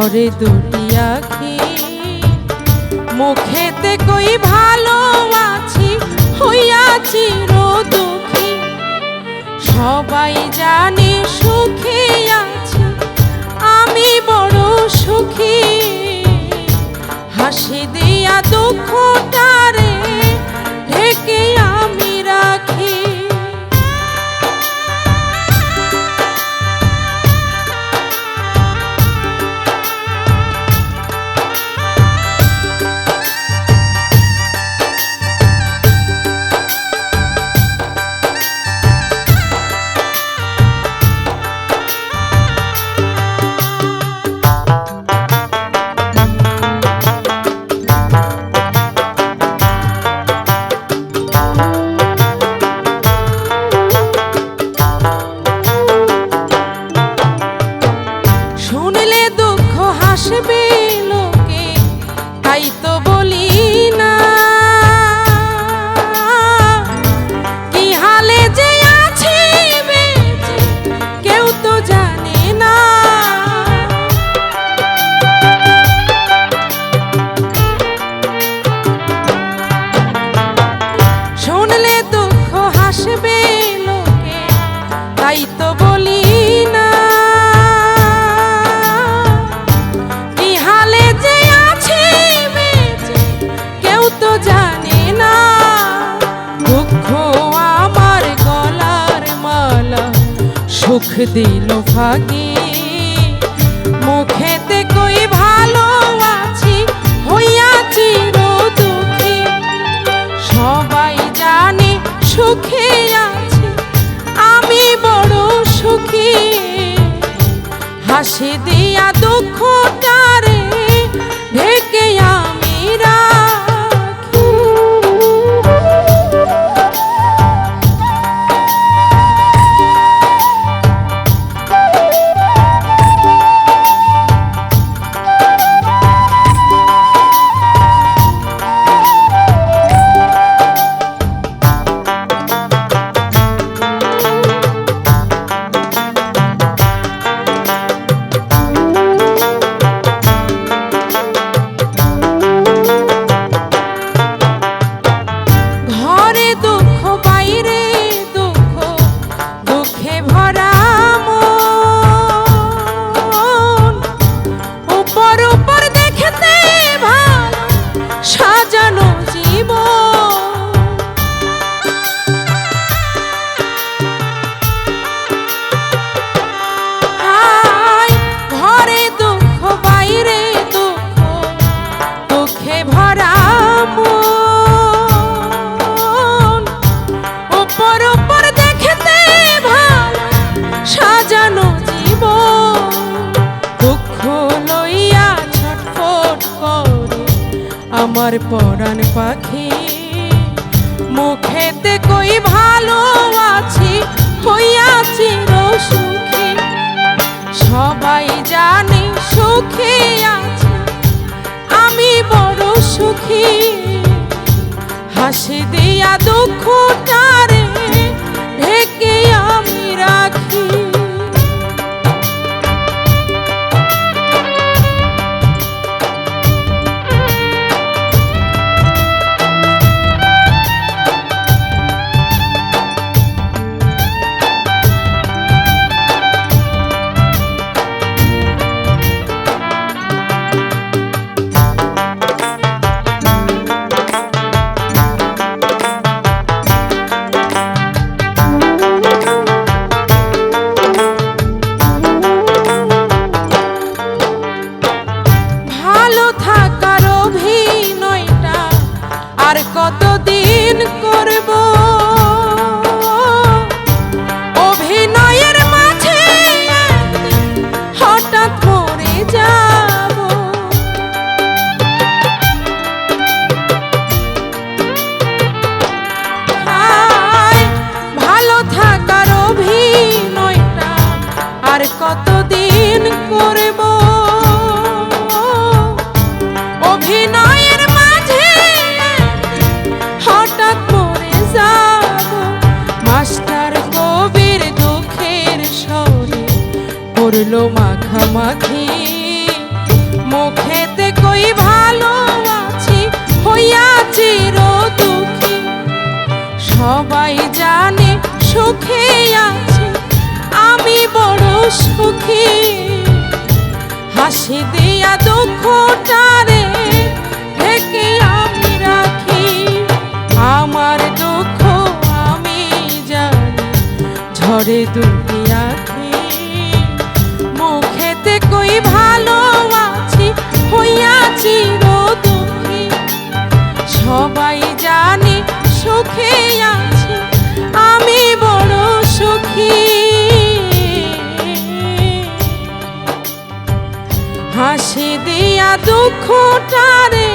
ঝরে দুটি আখি। মুখেতে কই ভালো আছি হইয়াছি দুঃখী। সবাই জানে সুখী আছি, আমি বড় সুখী। হাসি দিয়া দুঃখটারে সুখ দিল ফাঁকি মুখেতে কই ভালো আছি, হইয়া চির দুঃখী। সবাই জানে সুখে আছি, আমি বড় সুখী। হাসি দিয়া দুঃখটারে আমার পরাণ পাখি। মুখেতে কই ভালো আছি হইয়াছি রো সুখী? সবাই জানি সুখী আছি, আমি বড় সুখী। হাসি দিয়া দুঃখটারে অভিনয়টা আর কতদিন করব? অভিনয়ের মাঝে হঠাৎ মরে যাব। ভালো থাকার অভিনয়টা আর কতদিন করব? রাখি মুখেতে কই ভালো আছি, হইয়া চির দুঃখী সবাই জানে সুখে আছি, আমি বড় সুখী। হাসি দিয়া দুঃখটারে ঢেকে আমি রাখি। আমার দুঃখ আমি জানি, ঝড়ে দুটি সুখে আছি আমি বড় সুখী। হাসি দিয়া দুঃখটারে